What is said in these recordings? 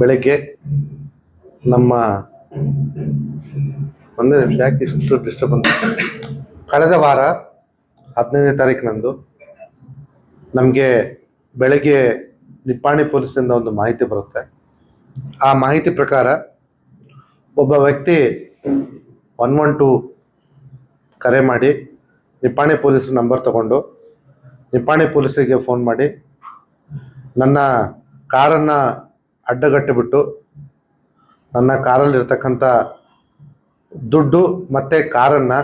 ಬೆಳಗ್ಗೆ ನಮ್ಮ ಒಂದೇ ನಿಮಿಷ, ಯಾಕೆ ಇಷ್ಟು ಡಿಸ್ಟರ್ಬೆನ್ಸ್ ಕಳೆದ ವಾರ ಹದಿನೈದನೇ ತಾರೀಕಿನಂದು ನಮಗೆ ಬೆಳಗ್ಗೆ ನಿಪ್ಪಾಣಿ ಪೊಲೀಸಿಂದ ಒಂದು ಮಾಹಿತಿ ಬರುತ್ತೆ. ಆ ಮಾಹಿತಿ ಪ್ರಕಾರ ಒಬ್ಬ ವ್ಯಕ್ತಿ ಒನ್ ಒನ್ ಟು ಕರೆ ಮಾಡಿ ನಿಪ್ಪಾಣಿ ಪೊಲೀಸ್ ನಂಬರ್ ತಗೊಂಡು ನಿಪ್ಪಾಣಿ ಪೊಲೀಸರಿಗೆ ಫೋನ್ ಮಾಡಿ ನನ್ನ ಕಾರನ್ನು ಅಡ್ಡಗಟ್ಟಿಬಿಟ್ಟು ನನ್ನ ಕಾರಲ್ಲಿರ್ತಕ್ಕಂಥ ದುಡ್ಡು ಮತ್ತು ಕಾರನ್ನು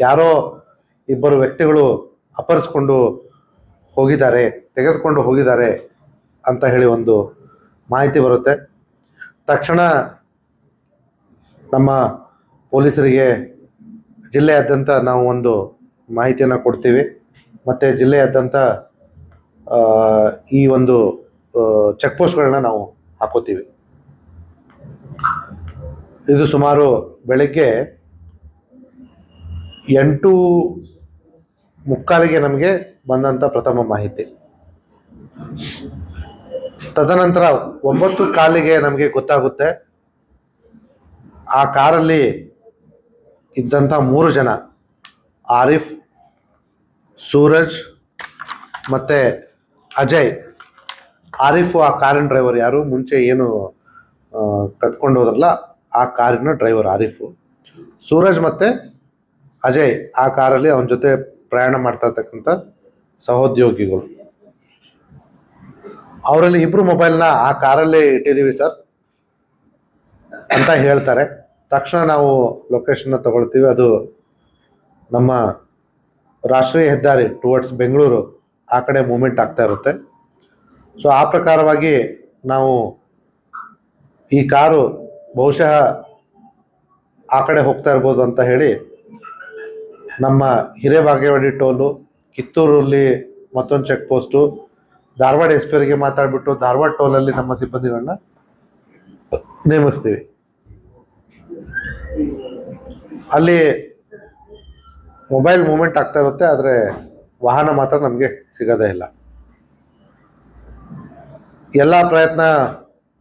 ಯಾರೋ ಇಬ್ಬರು ವ್ಯಕ್ತಿಗಳು ಅಪಹರಿಸ್ಕೊಂಡು ಹೋಗಿದ್ದಾರೆ, ತೆಗೆದುಕೊಂಡು ಹೋಗಿದ್ದಾರೆ ಅಂತ ಹೇಳಿ ಒಂದು ಮಾಹಿತಿ ಬರುತ್ತೆ. ತಕ್ಷಣ ನಮ್ಮ ಪೊಲೀಸರಿಗೆ ಜಿಲ್ಲೆಯಾದ್ಯಂತ ನಾವು ಒಂದು ಮಾಹಿತಿಯನ್ನು ಕೊಡ್ತೀವಿ. ಮತ್ತು ಜಿಲ್ಲೆಯಾದ್ಯಂತ ಈ ಒಂದು ಚೆಕ್ ಪೋಸ್ಟ್ಗಳನ್ನ ನಾವು ಹಾಕೋತೀವಿ. ಇದು ಸುಮಾರು ಬೆಳಗ್ಗೆ ಎಂಟು ಮುಕ್ಕಾಲಿಗೆ ನಮಗೆ ಬಂದಂಥ ಪ್ರಥಮ ಮಾಹಿತಿ. ತದನಂತರ ಒಂಬತ್ತು ಕಾಲಿಗೆ ನಮಗೆ ಗೊತ್ತಾಗುತ್ತೆ. ಆ ಕಾರಲ್ಲಿ ಇದ್ದಂಥ ಮೂರು ಜನ, ಆರಿಫ್, ಸೂರಜ್ ಮತ್ತು ಅಜಯ್. ಆರಿಫ್ ಆ ಕಾರಿನ ಡ್ರೈವರ್ ಯಾರು? ಮುಂಚೆ ಏನು ಕತ್ಕೊಂಡು ಹೋದ್ರಲ್ಲ, ಆ ಕಾರಿನ ಡ್ರೈವರ್ ಆರಿಫು. ಸೂರಜ್ ಮತ್ತು ಅಜಯ್ ಆ ಕಾರಲ್ಲಿ ಅವನ ಜೊತೆ ಪ್ರಯಾಣ ಮಾಡ್ತಾ ಇರ್ತಕ್ಕಂಥ ಸಹೋದ್ಯೋಗಿಗಳು. ಅವರಲ್ಲಿ ಇಬ್ರು ಮೊಬೈಲ್ನ ಆ ಕಾರಲ್ಲೇ ಇಟ್ಟಿದ್ದೀವಿ ಸರ್ ಅಂತ ಹೇಳ್ತಾರೆ. ತಕ್ಷಣ ನಾವು ಲೊಕೇಶನ್ನ ತಗೊಳ್ತೀವಿ. ಅದು ನಮ್ಮ ರಾಷ್ಟ್ರೀಯ ಹೆದ್ದಾರಿ ಟುವರ್ಡ್ಸ್ ಬೆಂಗಳೂರು ಆ ಕಡೆ ಮೂಮೆಂಟ್ ಆಗ್ತಾ ಇರುತ್ತೆ. ಸೊ ಆ ಪ್ರಕಾರವಾಗಿ ನಾವು ಈ ಕಾರು ಬಹುಶಃ ಆ ಕಡೆ ಹೋಗ್ತಾ ಇರ್ಬೋದು ಅಂತ ಹೇಳಿ ನಮ್ಮ ಹಿರೇಬಾಗೇವಾಡಿ ಟೋಲು ಕಿತ್ತೂರಲ್ಲಿ ಮತ್ತೊಂದು check post, Dharwad S P ಅವರಿಗೆ ಮಾತಾಡ್ಬಿಟ್ಟು ಧಾರವಾಡ ಟೋಲಲ್ಲಿ ನಮ್ಮ ಸಿಬ್ಬಂದಿಗಳನ್ನ ನೇಮಿಸ್ತೀವಿ. ಅಲ್ಲಿ ಮೊಬೈಲ್ ಮೂಮೆಂಟ್ ಆಗ್ತಾ ಇರುತ್ತೆ, ಆದರೆ ವಾಹನ ಮಾತ್ರ ನಮಗೆ ಸಿಗೋದೇ ಇಲ್ಲ. ಎಲ್ಲ ಪ್ರಯತ್ನ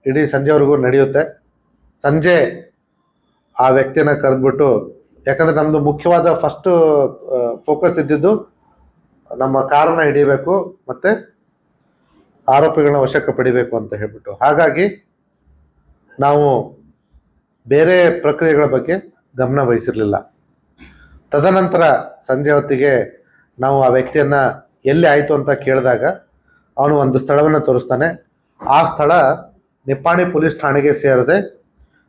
ಇಡೀ ಸಂಜೆವರೆಗೂ ನಡೆಯುತ್ತೆ. ಸಂಜೆ ಆ ವ್ಯಕ್ತಿನ ಕರೆದ್ಬಿಟ್ಟು, ಯಾಕಂದರೆ ನಮ್ಮದು ಮುಖ್ಯವಾದ ಫಸ್ಟ್ ಫೋಕಸ್ ಇದ್ದಿದ್ದು ನಮ್ಮ ಕಾರನ್ನು ಹಿಡಿಬೇಕು ಮತ್ತು ಆರೋಪಿಗಳನ್ನ ವಶಕ್ಕೆ ಪಡಿಬೇಕು ಅಂತ ಹೇಳ್ಬಿಟ್ಟು. ಹಾಗಾಗಿ ನಾವು ಬೇರೆ ಪ್ರಕ್ರಿಯೆಗಳ ಬಗ್ಗೆ ಗಮನ ವಹಿಸಿರಲಿಲ್ಲ. ತದನಂತರ ಸಂಜೆ ಹೊತ್ತಿಗೆ ನಾವು ಆ ವ್ಯಕ್ತಿಯನ್ನು ಎಲ್ಲಿ ಆಯಿತು ಅಂತ ಕೇಳಿದಾಗ ಅವನು ಒಂದು ಸ್ಥಳವನ್ನು ತೋರಿಸ್ತಾನೆ. ಆ ಸ್ಥಳ ನಿಪ್ಪಾಣಿ ಪೊಲೀಸ್ ಠಾಣೆಗೆ ಸೇರದೆ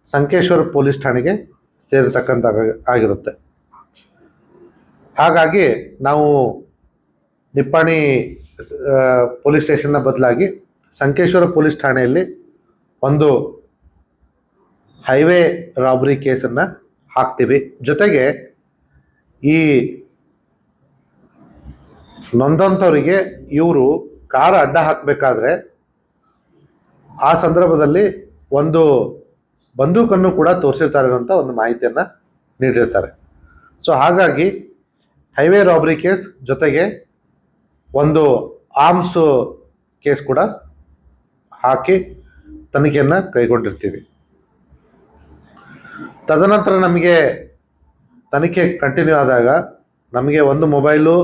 ಸಂಕೇಶ್ವರ ಪೊಲೀಸ್ ಠಾಣೆಗೆ ಸೇರತಕ್ಕಂತ ಆಗಿರುತ್ತೆ. ಹಾಗಾಗಿ ನಾವು ನಿಪ್ಪಾಣಿ ಪೊಲೀಸ್ ಸ್ಟೇಷನ್ನ ಬದಲಾಗಿ ಸಂಕೇಶ್ವರ ಪೊಲೀಸ್ ಠಾಣೆಯಲ್ಲಿ ಒಂದು ಹೈವೇ ರಾಬರಿ ಕೇಸನ್ನು ಹಾಕ್ತೀವಿ. ಜೊತೆಗೆ ಈ ನೊಂದಂಥವರಿಗೆ ಇವರು ಕಾರ್ ಅಡ್ಡ ಹಾಕಬೇಕಾದ್ರೆ ಆ ಸಂದರ್ಭದಲ್ಲಿ ಒಂದು ಬಂದೂಕನ್ನು ಕೂಡ ತೋರಿಸಿರ್ತಾರೆ ಅನ್ನೋಂಥ ಒಂದು ಮಾಹಿತಿಯನ್ನು ನೀಡಿರ್ತಾರೆ. ಸೊ ಹಾಗಾಗಿ ಹೈವೇ ರಾಬರಿ ಕೇಸ್ ಜೊತೆಗೆ ಒಂದು ಆರ್ಮ್ಸ್ ಕೇಸ್ ಕೂಡ ಹಾಕಿ ತನಿಖೆಯನ್ನು ಕೈಗೊಂಡಿರ್ತೀವಿ. ತದನಂತರ ನಮಗೆ ತನಿಖೆ ಕಂಟಿನ್ಯೂ ಆದಾಗ ನಮಗೆ ಒಂದು ಮೊಬೈಲು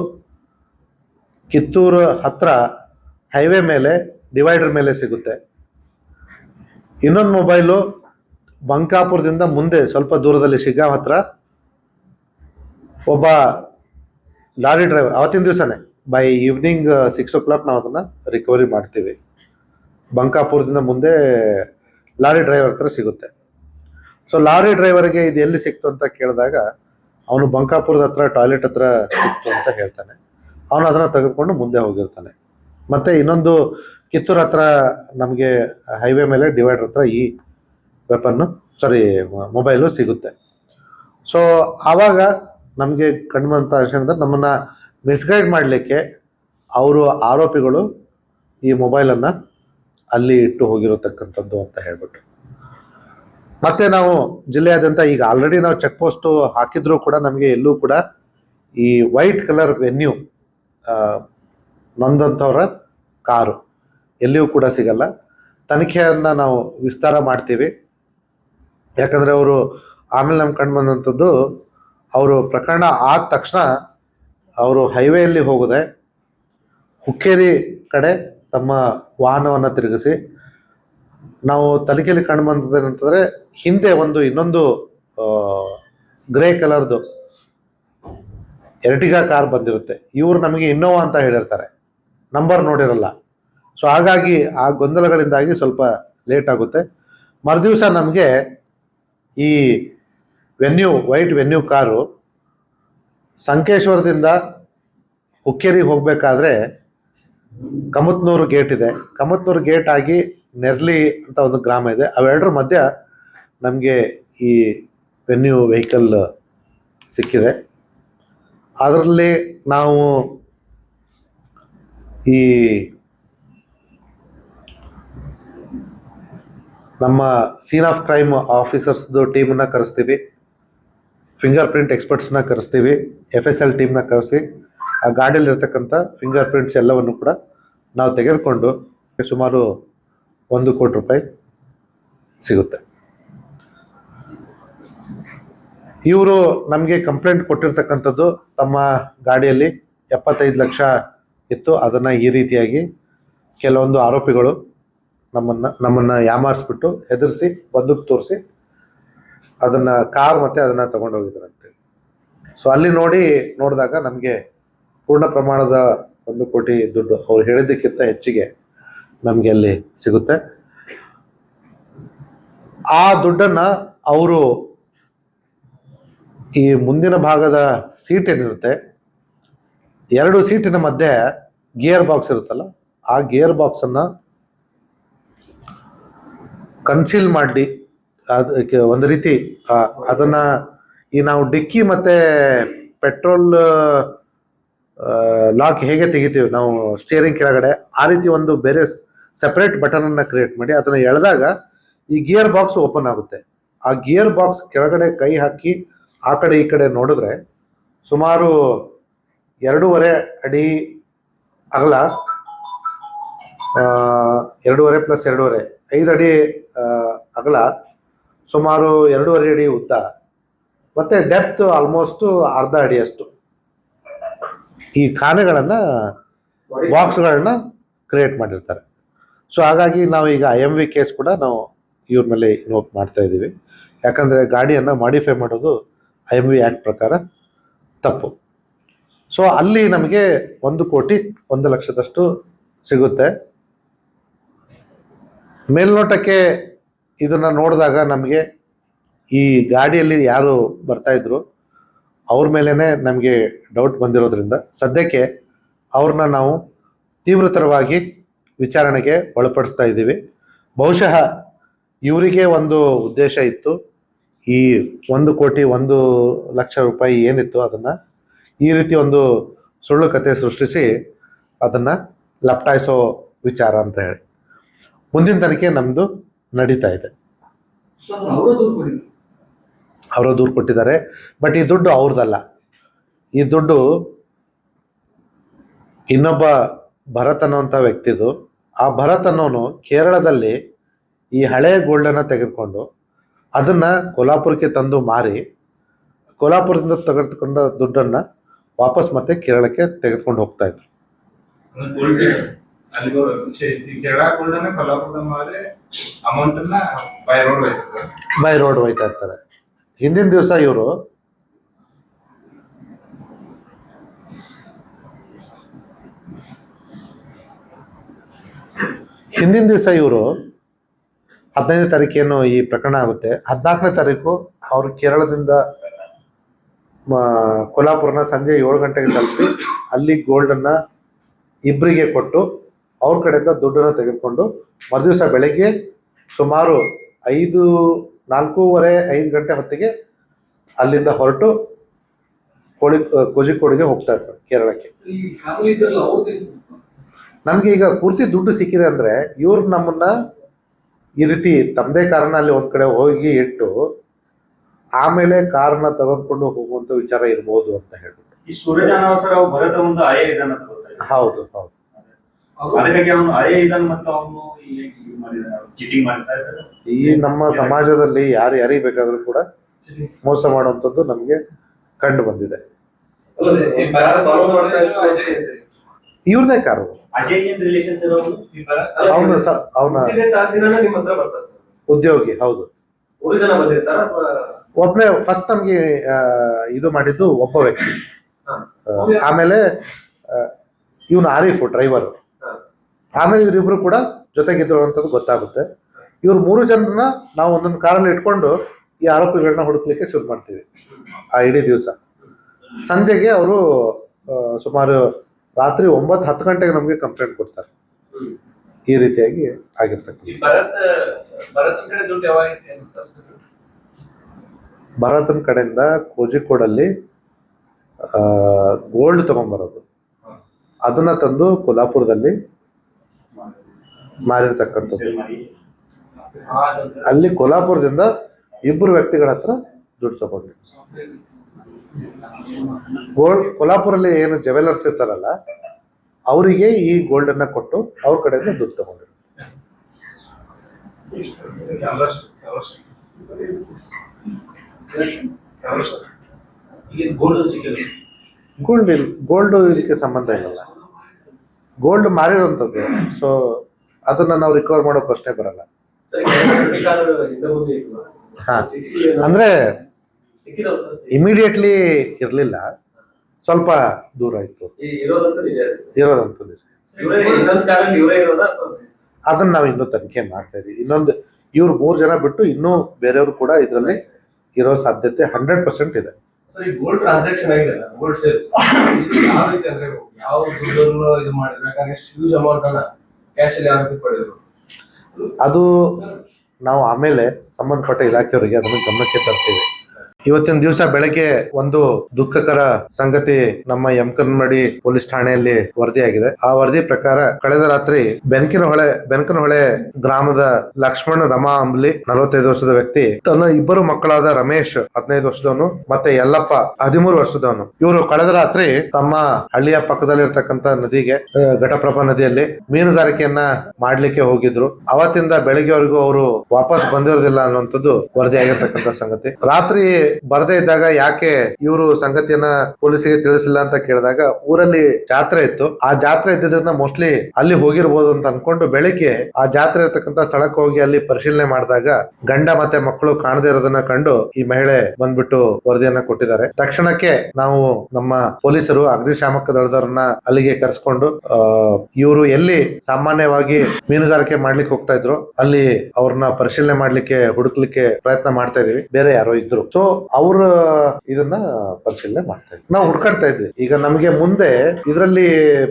ಕಿತ್ತೂರು ಹತ್ರ ಹೈವೇ ಮೇಲೆ ಡಿವೈಡರ್ ಮೇಲೆ ಸಿಗುತ್ತೆ. ಇನ್ನೊಂದು ಮೊಬೈಲು ಬಂಕಾಪುರದಿಂದ ಮುಂದೆ, ಸ್ವಲ್ಪ ದೂರದಲ್ಲಿ ಶಿಗ್ಗಾಂವ್ ಹತ್ರ ಒಬ್ಬ ಲಾರಿ ಡ್ರೈವರ್ ಅವತ್ತಿನ ದಿವಸನೇ by evening six o'clock ನಾವು ಅದನ್ನು ರಿಕವರಿ ಮಾಡ್ತೀವಿ. ಬಂಕಾಪುರದಿಂದ ಮುಂದೆ ಲಾರಿ ಡ್ರೈವರ್ ಹತ್ರ ಸಿಗುತ್ತೆ. ಸೊ ಲಾರಿ ಡ್ರೈವರ್ಗೆ ಇದು ಎಲ್ಲಿ ಸಿಕ್ತು ಅಂತ ಕೇಳಿದಾಗ, ಅವನು ಬಂಕಾಪುರದ ಹತ್ರ ಟಾಯ್ಲೆಟ್ ಹತ್ರ ಸಿಕ್ತು ಅಂತ ಹೇಳ್ತಾನೆ. ಅವನು ಅದನ್ನು ತೆಗೆದುಕೊಂಡು ಮುಂದೆ ಹೋಗಿರ್ತಾನೆ. ಮತ್ತೆ ಇನ್ನೊಂದು ಕಿತ್ತೂರ್ ಹತ್ರ ನಮಗೆ ಹೈವೇ ಮೇಲೆ ಡಿವೈಡರ್ ಹತ್ರ ಈ ವೆಪನ್ನು ಸಾರಿ ಮೊಬೈಲು ಸಿಗುತ್ತೆ. ಸೊ ಆವಾಗ ನಮಗೆ ಕಂಡುಬಂತ ವಿಷಯ ಅಂದರೆ ನಮ್ಮನ್ನು ಮಿಸ್ಗೈಡ್ ಮಾಡಲಿಕ್ಕೆ ಅವರು ಆರೋಪಿಗಳು ಈ ಮೊಬೈಲನ್ನು ಅಲ್ಲಿ ಇಟ್ಟು ಹೋಗಿರತಕ್ಕಂಥದ್ದು ಅಂತ ಹೇಳ್ಬಿಟ್ಟು ಮತ್ತೆ ನಾವು ಜಿಲ್ಲೆಯಾದ್ಯಂತ ಈಗ ಆಲ್ರೆಡಿ ನಾವು ಚೆಕ್ ಪೋಸ್ಟ್ ಹಾಕಿದ್ರೂ ಕೂಡ ನಮಗೆ ಎಲ್ಲೂ ಕೂಡ ಈ ವೈಟ್ ಕಲರ್ ವೆನ್ಯೂ ನೊಂದಂಥವ್ರ ಕಾರು ಎಲ್ಲಿಯೂ ಕೂಡ ಸಿಗಲ್ಲ. ತನಿಖೆಯನ್ನು ನಾವು ವಿಸ್ತಾರ ಮಾಡ್ತೀವಿ. ಯಾಕಂದರೆ ಅವರು ಆಮೇಲೆ ನಮ್ಮ ಕಂಡು ಬಂದಂಥದ್ದು ಅವರು ಪ್ರಕರಣ ಆದ ತಕ್ಷಣ ಅವರು ಹೈವೇಯಲ್ಲಿ ಹೋಗದೆ ಹುಕ್ಕೇರಿ ಕಡೆ ತಮ್ಮ ವಾಹನವನ್ನು ತಿರುಗಿಸಿ ನಾವು ತನಿಖೆಯಲ್ಲಿ ಕಂಡು ಬಂದದ್ದೇನಂತಂದರೆ ಹಿಂದೆ ಒಂದು ಇನ್ನೊಂದು ಗ್ರೇ ಕಲರ್ದು ಎರಟಿಗಾ ಕಾರ್ ಬಂದಿರುತ್ತೆ. ಇವರು ನಮಗೆ ಇನ್ನೋವಾ ಅಂತ ಹೇಳಿರ್ತಾರೆ. ನಂಬರ್ ನೋಡಿರಲ್ಲ. ಸೊ ಹಾಗಾಗಿ ಆ ಗೊಂದಲಗಳಿಂದಾಗಿ ಸ್ವಲ್ಪ ಲೇಟ್ ಆಗುತ್ತೆ. ಮರುದಿವಸ ನಮಗೆ ಈ ವೆನ್ಯೂ ವೈಟ್ ವೆನ್ಯೂ ಕಾರು ಸಂಕೇಶ್ವರದಿಂದ ಹುಕ್ಕೇರಿಗೆ ಹೋಗಬೇಕಾದ್ರೆ ಕಮತ್ನೂರು ಗೇಟ್ ಇದೆ. ಕಮತ್ನೂರು ಗೇಟ್ ಆಗಿ ನೆರ್ಲಿ ಅಂತ ಒಂದು ಗ್ರಾಮ ಇದೆ. ಅವೆರಡರ ಮಧ್ಯ ನಮಗೆ ಈ ವೆನ್ಯೂ ವೆಹಿಕಲ್ ಸಿಕ್ಕಿದೆ. ಅದರಲ್ಲಿ ನಾವು ಈ ನಮ್ಮ ಸೀನ್ ಆಫ್ ಕ್ರೈಮ್ ಆಫೀಸರ್ಸ್ದು ಟೀಮನ್ನ ಕರೆಸ್ತೀವಿ. ಫಿಂಗರ್ ಪ್ರಿಂಟ್ ಎಕ್ಸ್ಪರ್ಟ್ಸ್ನ ಕರೆಸ್ತೀವಿ. ಎಫ್ ಎಸ್ ಎಲ್ ಟೀಮ್ನ ಕರೆಸಿ. ಆ ಗಾಡಿಯಲ್ಲಿ ಇರ್ತಕ್ಕಂಥ ಫಿಂಗರ್ ಪ್ರಿಂಟ್ಸ್ ಎಲ್ಲವನ್ನು ಕೂಡ ನಾವು ತೆಗೆದುಕೊಂಡು ಸುಮಾರು ಒಂದು ಕೋಟಿ ರೂಪಾಯಿ ಸಿಗುತ್ತೆ. ಇವರು ನಮಗೆ ಕಂಪ್ಲೇಂಟ್ ಕೊಟ್ಟಿರ್ತಕ್ಕಂಥದ್ದು ತಮ್ಮ ಗಾಡಿಯಲ್ಲಿ ಎಪ್ಪತ್ತೈದು ಲಕ್ಷ ಇತ್ತು. ಅದನ್ನು ಈ ರೀತಿಯಾಗಿ ಕೆಲವೊಂದು ಆರೋಪಿಗಳು ನಮ್ಮನ್ನು ನಮ್ಮನ್ನು ಯಾಮಾರಿಸ್ಬಿಟ್ಟು ಹೆದರಿಸಿ, ಬಂದೂಕ್ ತೋರಿಸಿ, ಅದನ್ನು ಕಾರ್ ಮತ್ತೆ ಅದನ್ನು ತಗೊಂಡು ಹೋಗಿದ್ದಾರಂತೆ ಸೊ ಅಲ್ಲಿ ನೋಡಿ ನೋಡಿದಾಗ ನಮಗೆ ಪೂರ್ಣ ಪ್ರಮಾಣದ ಒಂದು ಕೋಟಿ ದುಡ್ಡು ಅವ್ರು ಹೇಳಿದ್ದಕ್ಕಿಂತ ಹೆಚ್ಚಿಗೆ ನಮಗೆ ಅಲ್ಲಿ ಸಿಗುತ್ತೆ. ಆ ದುಡ್ಡನ್ನು ಅವರು ಈ ಮುಂದಿನ ಭಾಗದ ಸೀಟ್ ಏನಿರುತ್ತೆ, ಎರಡು ಸೀಟಿನ ಮಧ್ಯೆ ಗಿಯರ್ ಬಾಕ್ಸ್ ಇರುತ್ತಲ್ಲ, ಆ ಗಿಯರ್ ಬಾಕ್ಸನ್ನು ಕನ್ಸೀಲ್ ಮಾಡಿ ಅದಕ್ಕೆ ಒಂದು ರೀತಿ ಅದನ್ನ ಈ ನಾವು ಡಿಕ್ಕಿ ಮತ್ತೆ ಪೆಟ್ರೋಲ್ ಲಾಕ್ ಹೇಗೆ ತೆಗಿತೀವಿ, ನಾವು ಸ್ಟಿಯರಿಂಗ್ ಕೆಳಗಡೆ, ಆ ರೀತಿ ಒಂದು ಬೇರೆ ಸೆಪರೇಟ್ ಬಟನ್ ಅನ್ನ ಕ್ರಿಯೇಟ್ ಮಾಡಿ, ಅದನ್ನ ಎಳೆದಾಗ ಈ ಗಿಯರ್ ಬಾಕ್ಸ್ ಓಪನ್ ಆಗುತ್ತೆ. ಆ ಗಿಯರ್ ಬಾಕ್ಸ್ ಕೆಳಗಡೆ ಕೈ ಹಾಕಿ, ಆ ಕಡೆ ಈ ಕಡೆ ನೋಡಿದ್ರೆ ಸುಮಾರು ಎರಡೂವರೆ ಅಡಿ ಅಗಲ ಎರಡೂವರೆ ಪ್ಲಸ್ ಎರಡೂವರೆ ಐದು ಅಡಿ ಅಗಲ, ಸುಮಾರು ಎರಡೂವರೆ ಅಡಿ ಉದ್ದ. ಮತ್ತೆ ಡೆಪ್ತ್ ಆಲ್ಮೋಸ್ಟ್ ಅರ್ಧ ಅಡಿಯಷ್ಟು. ಈ ಖಾನೆಗಳನ್ನು ಬಾಕ್ಸ್ಗಳನ್ನ ಕ್ರಿಯೇಟ್ ಮಾಡಿರ್ತಾರೆ. ಸೊ ಹಾಗಾಗಿ ನಾವು ಈಗ ಐ ಎಂ ವಿ ಕೇಸ್ ಕೂಡ ನಾವು ಇವ್ರ ಮೇಲೆ ಇನ್ವೋಕ್ ಮಾಡ್ತಾ ಇದ್ದೀವಿ. ಯಾಕಂದರೆ ಗಾಡಿಯನ್ನು ಮಾಡಿಫೈ ಮಾಡೋದು ಐ ಎಂ ವಿ ಆ್ಯಕ್ಟ್ ಪ್ರಕಾರ ತಪ್ಪು. ಸೊ ಅಲ್ಲಿ ನಮಗೆ ಒಂದು ಕೋಟಿ, ಒಂದು ಲಕ್ಷದಷ್ಟು ಸಿಗುತ್ತೆ. ಮೇಲ್ನೋಟಕ್ಕೆ ಇದನ್ನು ನೋಡಿದಾಗ ನಮಗೆ ಈ ಗಾಡಿಯಲ್ಲಿ ಯಾರು ಬರ್ತಾ ಇದ್ರು, ಅವ್ರ ಮೇಲೇ ನಮಗೆ ಡೌಟ್ ಬಂದಿರೋದ್ರಿಂದ ಸದ್ಯಕ್ಕೆ ಅವ್ರನ್ನ ನಾವು ತೀವ್ರತರವಾಗಿ ವಿಚಾರಣೆಗೆ ಒಳಪಡಿಸ್ತಾ ಇದ್ದೀವಿ. ಬಹುಶಃ ಇವರಿಗೆ ಒಂದು ಉದ್ದೇಶ ಇತ್ತು, ಈ ಒಂದು ಕೋಟಿ ಒಂದು ಲಕ್ಷ ರೂಪಾಯಿ ಏನಿತ್ತು ಅದನ್ನು ಈ ರೀತಿ ಒಂದು ಸುಳ್ಳು ಕತೆ ಸೃಷ್ಟಿಸಿ ಅದನ್ನು ಲಪ್ಟಾಯಿಸೋ ವಿಚಾರ ಅಂತ ಹೇಳಿ. ಮುಂದಿನ ತನಿಖೆ ನಮ್ಮದು ನಡೀತಾ ಇದೆ. ಅವರು ದೂರು ಕೊಟ್ಟಿದ್ದಾರೆ. ಬಟ್ ಈ ದುಡ್ಡು ಅವ್ರದ್ದಲ್ಲ ಈ ದುಡ್ಡು ಇನ್ನೊಬ್ಬ ಭರತ್ ಅನ್ನೋಂಥ ವ್ಯಕ್ತಿದು. ಆ ಭರತ್ ಅನ್ನೋನು ಕೇರಳದಲ್ಲಿ ಈ ಹಳೆ ಗೋಲ್ಡನ್ನು ತೆಗೆದುಕೊಂಡು ಅದನ್ನ ಕೊಲ್ಹಾಪುರಕ್ಕೆ ತಂದು ಮಾರಿ ಕೊಲ್ಹಾಪುರದಿಂದ ತೆಗೆದುಕೊಂಡ ದುಡ್ಡನ್ನ ವಾಪಸ್ ಮತ್ತೆ ಕೇರಳಕ್ಕೆ ತೆಗೆದುಕೊಂಡು ಹೋಗ್ತಾ ಇದ್ರು. ಬೈ ರೋಡ್ ಬೈ ರೋಡ್ ಹೋಯ್ತಾ ಇರ್ತಾರೆ ಹಿಂದಿನ ದಿವಸ ಇವರು ಹಿಂದಿನ ದಿವಸ ಇವರು ಹದಿನೈದನೇ ತಾರೀಕೇನು ಈ ಪ್ರಕರಣ ಆಗುತ್ತೆ. ಹದಿನಾಲ್ಕನೇ ತಾರೀಕು ಅವರು ಕೇರಳದಿಂದ ಕೊಲ್ಹಾಪುರನ ಸಂಜೆ ಏಳು ಗಂಟೆಗೆ ತಲುಪಿ ಅಲ್ಲಿ ಗೋಲ್ಡನ್ನ ಇಬ್ಬರಿಗೆ ಕೊಟ್ಟು ಅವ್ರ ಕಡೆಯಿಂದ ದುಡ್ಡನ್ನು ತೆಗೆದುಕೊಂಡು ಮರುದಿವಸ ಬೆಳಗ್ಗೆ ಸುಮಾರು ಐದು ನಾಲ್ಕೂವರೆ ಐದು ಗಂಟೆ ಹೊತ್ತಿಗೆ ಅಲ್ಲಿಂದ ಹೊರಟು ಕೋಳಿ ಕೋಜಿಕೋಡಿಗೆ ಹೋಗ್ತಾ ಇದ್ರು ಕೇರಳಕ್ಕೆ. ನಮ್ಗೆ ಈಗ ಪೂರ್ತಿ ದುಡ್ಡು ಸಿಕ್ಕಿದೆ ಅಂದ್ರೆ ಇವ್ರು ನಮ್ಮನ್ನ ಈ ರೀತಿ ತಮ್ಮದೇ ಕಾರಣ ಅಲ್ಲಿ ಒಂದ್ ಕಡೆ ಹೋಗಿ ಇಟ್ಟು ಆಮೇಲೆ ಕಾರನ್ನ ತಗೊಂಡ್ಕೊಂಡು ಹೋಗುವಂತ ವಿಚಾರ ಇರ್ಬೋದು ಅಂತ ಹೇಳ್ಬಿಟ್ಟು. ಹೌದು ಹೌದು. ಅದಕ್ಕಾಗಿ ಅವನು ಹಳೆ ಇದನ್ನ ಮತ್ತು ಅವನು ಚೀಟಿಂಗ್ ಮಾಡ್ತಾ ಇದ್ದಾರೆ ಈ ನಮ್ಮ ಸಮಾಜದಲ್ಲಿ ಯಾರು ಯಾರಿಗೆ ಬೇಕಾದ್ರೂ ಕೂಡ ಮೋಸ ಮಾಡುವಂಥದ್ದು ನಮಗೆ ಕಂಡು ಬಂದಿದೆ. ಇವ್ರದೇ ಕಾರು. ಅವನ ಅವನ ಉದ್ಯೋಗಿ ಹೌದು. ಒಬ್ಬನೇ ಫಸ್ಟ್ ನಮ್ಗೆ ಇದು ಮಾಡಿದ್ದು ಒಬ್ಬ ವ್ಯಕ್ತಿ. ಆಮೇಲೆ ಇವನು ಆರೀಫು ಡ್ರೈವರು. ಆಮೇಲೆ ಇವರಿಬ್ರು ಕೂಡ ಜೊತೆಗಿದ್ರು ಅಂತದ್ದು ಗೊತ್ತಾಗುತ್ತೆ. ಇವ್ರು ಮೂರು ಜನರನ್ನ ನಾವು ಒಂದೊಂದು ಕಾರಲ್ಲಿ ಇಟ್ಕೊಂಡು ಈ ಆರೋಪಿಗಳನ್ನ ಹುಡುಕ್ಲಿಕ್ಕೆ ಶುರು ಮಾಡ್ತೀವಿ ಆ ಇಡೀ ದಿವಸ. ಸಂಜೆಗೆ ಅವರು ಸುಮಾರು ರಾತ್ರಿ ಒಂಬತ್ತು ಹತ್ತು ಗಂಟೆಗೆ ನಮಗೆ ಕಂಪ್ಲೇಂಟ್ ಕೊಡ್ತಾರೆ. ಈ ರೀತಿಯಾಗಿ ಆಗಿರ್ತಕ್ಕಂಥ ಭರತನ ಕಡೆಯಿಂದ ಕೋಜಿಕೋಡಲ್ಲಿ ಗೋಲ್ಡ್ ತಗೊಂಬರೋದು. ಅದನ್ನ ತಂದು ಕೊಲ್ಹಾಪುರದಲ್ಲಿ ಮಾರಿರ್ತಕ್ಕಂಥದ್ದು ಅಲ್ಲಿ ಕೊಲ್ಹಾಪುರದಿಂದ ಇಬ್ಬರು ವ್ಯಕ್ತಿಗಳ ಹತ್ರ ದುಡ್ಡು ತಗೊಂಡ್ರು ಗೋಲ್ಡ್ ಕೊಲ್ಹಾಪುರಲ್ಲಿ ಏನು ಜವೆಲರ್ಸ್ ಇರ್ತಾರಲ್ಲ, ಅವರಿಗೆ ಈ ಗೋಲ್ಡ್ ಅನ್ನ ಕೊಟ್ಟು ಅವ್ರ ಕಡೆಯಿಂದ ದುಡ್ಡು ತಗೊಂಡ್ರು ಗೋಲ್ಡ್ ಗೋಲ್ಡ್ ಇದಕ್ಕೆ ಸಂಬಂಧ ಇಲ್ಲಲ್ಲ. ಗೋಲ್ಡ್ ಮಾರಿರೋಂಥದ್ದು ಸೊ ಅದನ್ನ ನಾವು ರಿಕವರ್ ಮಾಡೋ ಪ್ರಶ್ನೆ ಬರಲ್ಲ? ಹಾ. ಅಂದ್ರೆ ಇಮಿಡಿಯೇಟ್ಲಿ ಇರಲಿಲ್ಲ. ಸ್ವಲ್ಪ ದೂರ ಇತ್ತು. ಇರೋದಂತೂ ಅದನ್ನ ನಾವು ಇನ್ನೂ ತನಿಖೆ ಮಾಡ್ತಾ ಇದೀವಿ. ಇನ್ನೊಂದು, ಇವ್ರು ಮೂರು ಜನ ಬಿಟ್ಟು ಇನ್ನೂ ಬೇರೆಯವರು ಕೂಡ ಇದರಲ್ಲಿ ಇರೋ ಸಾಧ್ಯತೆ ಹಂಡ್ರೆಡ್ ಪರ್ಸೆಂಟ್ ಇದೆ. ಸರ್ ಈ ಗೋಲ್ಡ್ ಟ್ರಾನ್ಸಾಕ್ಷನ್ ಆಗಿದೆ ಗೋಲ್ಡ್ ಸೇಲ್ ಯಾವ ರೀತಿ ಅಂದ್ರೆ ಯಾವ ದುಡ್ಡನ್ನು ಇದು ಮಾಡಿದ್ರೆ? ಯಾಕಂದ್ರೆ ಹ್ಯೂಜ್ ಅಮೌಂಟ್ ಅನ್ನ ಕ್ಯಾಶ್ ಅಲ್ಲಿ ಯಾವ ಪಡೆದ್ರು? ಅದು ನಾವು ಆಮೇಲೆ ಸಂಬಂಧಪಟ್ಟ ಇಲಾಖೆಯವರಿಗೆ ಅದನ್ನು ಗಮನಕ್ಕೆ ತರ್ತೀವಿ. ಇವತ್ತಿನ ದಿವಸ ಬೆಳಗ್ಗೆ ಒಂದು ದುಃಖಕರ ಸಂಗತಿ ನಮ್ಮ ಯಮಕನ್ಮಡಿ ಪೊಲೀಸ್ ಠಾಣೆಯಲ್ಲಿ ವರದಿಯಾಗಿದೆ. ಆ ವರದಿ ಪ್ರಕಾರ ಕಳೆದ ರಾತ್ರಿ ಬೆನಕಿನಹೊಳೆ ಬೆನಕನಹೊಳೆ ಗ್ರಾಮದ ಲಕ್ಷ್ಮಣ ರಮಾ ಅಂಬ್ಲಿ ನಲವತ್ತೈದು ವರ್ಷದ ವ್ಯಕ್ತಿ ತನ್ನ ಇಬ್ಬರು ಮಕ್ಕಳಾದ ರಮೇಶ್ ಹದಿನೈದು ವರ್ಷದವನು ಮತ್ತೆ ಯಲ್ಲಪ್ಪ ಹದಿಮೂರು ವರ್ಷದವನು. ಇವರು ಕಳೆದ ರಾತ್ರಿ ತಮ್ಮ ಹಳ್ಳಿಯ ಪಕ್ಕದಲ್ಲಿರ್ತಕ್ಕಂಥ ನದಿಗೆ ಆ, ಘಟಪ್ರಭಾ ನದಿಯಲ್ಲಿ ಮೀನುಗಾರಿಕೆಯನ್ನ ಮಾಡ್ಲಿಕ್ಕೆ ಹೋಗಿದ್ರು. ಅವತ್ತಿಂದ ಬೆಳಗ್ಗೆವರೆಗೂ ಅವರು ವಾಪಸ್ ಬಂದಿರೋದಿಲ್ಲ ಅನ್ನುವಂಥದ್ದು ವರದಿ ಆಗಿರ್ತಕ್ಕಂಥ ಸಂಗತಿ. ರಾತ್ರಿ ಬರದೇ ಇದ್ದಾಗ ಯಾಕೆ ಇವರು ಸಂಗತಿಯನ್ನ ಪೊಲೀಸಿಗೆ ತಿಳಿಸಿಲ್ಲ ಅಂತ ಕೇಳಿದಾಗ ಊರಲ್ಲಿ ಜಾತ್ರೆ ಇತ್ತು. ಆ ಜಾತ್ರೆ ಇದ್ದಿದ್ದರಿಂದ ಮೋಸ್ಟ್ಲಿ ಅಲ್ಲಿ ಹೋಗಿರ್ಬೋದು ಅಂತ ಅನ್ಕೊಂಡು ಬೆಳಿಗ್ಗೆ ಆ ಜಾತ್ರೆ ಇರತಕ್ಕಂತ ಸ್ಥಳಕ್ಕೆ ಹೋಗಿ ಅಲ್ಲಿ ಪರಿಶೀಲನೆ ಮಾಡಿದಾಗ ಗಂಡ ಮತ್ತೆ ಮಕ್ಕಳು ಕಾಣದೇ ಇರೋದನ್ನ ಕಂಡು ಈ ಮಹಿಳೆ ಬಂದ್ಬಿಟ್ಟು ವರದಿಯನ್ನ ಕೊಟ್ಟಿದ್ದಾರೆ. ತಕ್ಷಣಕ್ಕೆ ನಾವು ನಮ್ಮ ಪೊಲೀಸರು ಅಗ್ನಿಶಾಮಕ ದಳದವರನ್ನ ಅಲ್ಲಿಗೆ ಕರೆಸ್ಕೊಂಡು ಇವರು ಎಲ್ಲಿ ಸಾಮಾನ್ಯವಾಗಿ ಮೀನುಗಾರಿಕೆ ಮಾಡ್ಲಿಕ್ಕೆ ಹೋಗ್ತಾ ಇದ್ರು ಅಲ್ಲಿ ಅವ್ರನ್ನ ಪರಿಶೀಲನೆ ಮಾಡ್ಲಿಕ್ಕೆ ಹುಡುಕ್ಲಿಕ್ಕೆ ಪ್ರಯತ್ನ ಮಾಡ್ತಾ ಇದೀವಿ. ಬೇರೆ ಯಾರೋ ಇದ್ರು. ಸೊ ಅವ್ರ ಇದನ್ನ ಪರಿಶೀಲನೆ ಮಾಡ್ತಾ ಇದ್ವಿ. ನಾವು ಹುಡ್ಕಾಡ್ತಾ ಇದ್ವಿ. ಈಗ ನಮಗೆ ಮುಂದೆ ಇದರಲ್ಲಿ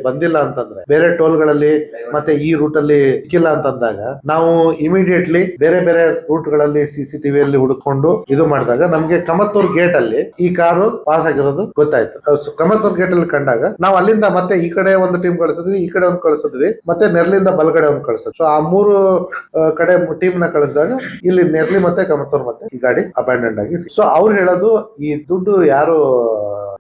ಬಂದಿಲ್ಲ ಅಂತಂದ್ರೆ, ಬೇರೆ ಟೋಲ್ಗಳಲ್ಲಿ ಮತ್ತೆ ಈ ರೂಟ್ ಅಲ್ಲಿ ಸಿಕ್ಕಿಲ್ಲ ಅಂತಂದಾಗ, ನಾವು ಇಮಿಡಿಯೇಟ್ಲಿ ಬೇರೆ ಬೇರೆ ರೂಟ್ಗಳಲ್ಲಿ ಸಿಸಿಟಿವಿ ಅಲ್ಲಿ ಹುಡುಕೊಂಡು ಇದು ಮಾಡಿದಾಗ ನಮ್ಗೆ ಕಮತ್ತೂರ್ ಗೇಟ್ ಅಲ್ಲಿ ಈ ಕಾರು ಪಾಸ್ ಆಗಿರೋದು ಗೊತ್ತಾಯ್ತು. ಸೊ ಕಮತ್ತೂರ್ ಗೇಟ್ ಅಲ್ಲಿ ಕಂಡಾಗ ನಾವು ಅಲ್ಲಿಂದ ಮತ್ತೆ ಈ ಕಡೆ ಒಂದು ಟೀಮ್ ಕಳಿಸಿದ್ವಿ, ಈ ಕಡೆ ಒಂದು ಕಳಿಸಿದ್ವಿ, ಮತ್ತೆ ನೆರ್ಲಿಂದ ಬಲಗಡೆ ಒಂದು ಕಳಿಸಿದ್ವಿ. ಸೊ ಆ ಮೂರು ಕಡೆ ಟೀಮ್ನ ಕಳಿಸಿದಾಗ ಇಲ್ಲಿ ನೆರ್ಲಿ ಮತ್ತೆ ಕಮತ್ತೂರ್ ಮತ್ತೆ ಈ ಗಾಡಿ ಅಬ್ಯಾಂಡೆಂಡ್ ಆಗಿ ಸೊ ಅವ್ರು ಹೇಳೋದು, ಈ ದುಡ್ಡು ಯಾರು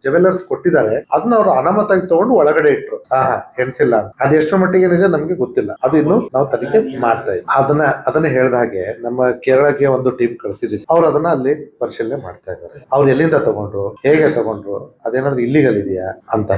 ಜುವೆಲ್ಲರ್ಸ್ ಕೊಟ್ಟಿದ್ದಾರೆ, ಅದನ್ನ ಅವರು ಅನಾಮತಾಗಿ ತಗೊಂಡು ಒಳಗಡೆ ಇಟ್ರು. ಆಹಾ ಎನ್ಸಿಲ್ಲ ಅಂತ. ಅದು ಎಷ್ಟು ಮಟ್ಟಿಗೆ ನಿಜ ನಮ್ಗೆ ಗೊತ್ತಿಲ್ಲ. ಅದು ಇನ್ನು ನಾವು ತನಿಖೆ ಮಾಡ್ತಾ ಇದ್ವಿ. ಅದನ್ನ ಅದನ್ನ ಹೇಳ್ದ ಹಾಗೆ ನಮ್ಮ ಕೇರಳಕ್ಕೆ ಒಂದು ಟೀಮ್ ಕಳಿಸಿದ್ವಿ. ಅವ್ರು ಅದನ್ನ ಅಲ್ಲಿ ಪರಿಶೀಲನೆ ಮಾಡ್ತಾ ಇದ್ದಾರೆ. ಅವ್ರು ಎಲ್ಲಿಂದ ತಗೊಂಡ್ರು, ಹೇಗೆ ತಗೊಂಡ್ರು, ಅದೇನಾದ್ರೂ ಇಲ್ಲಿಗಲ್ ಇದೆಯಾ ಅಂತ.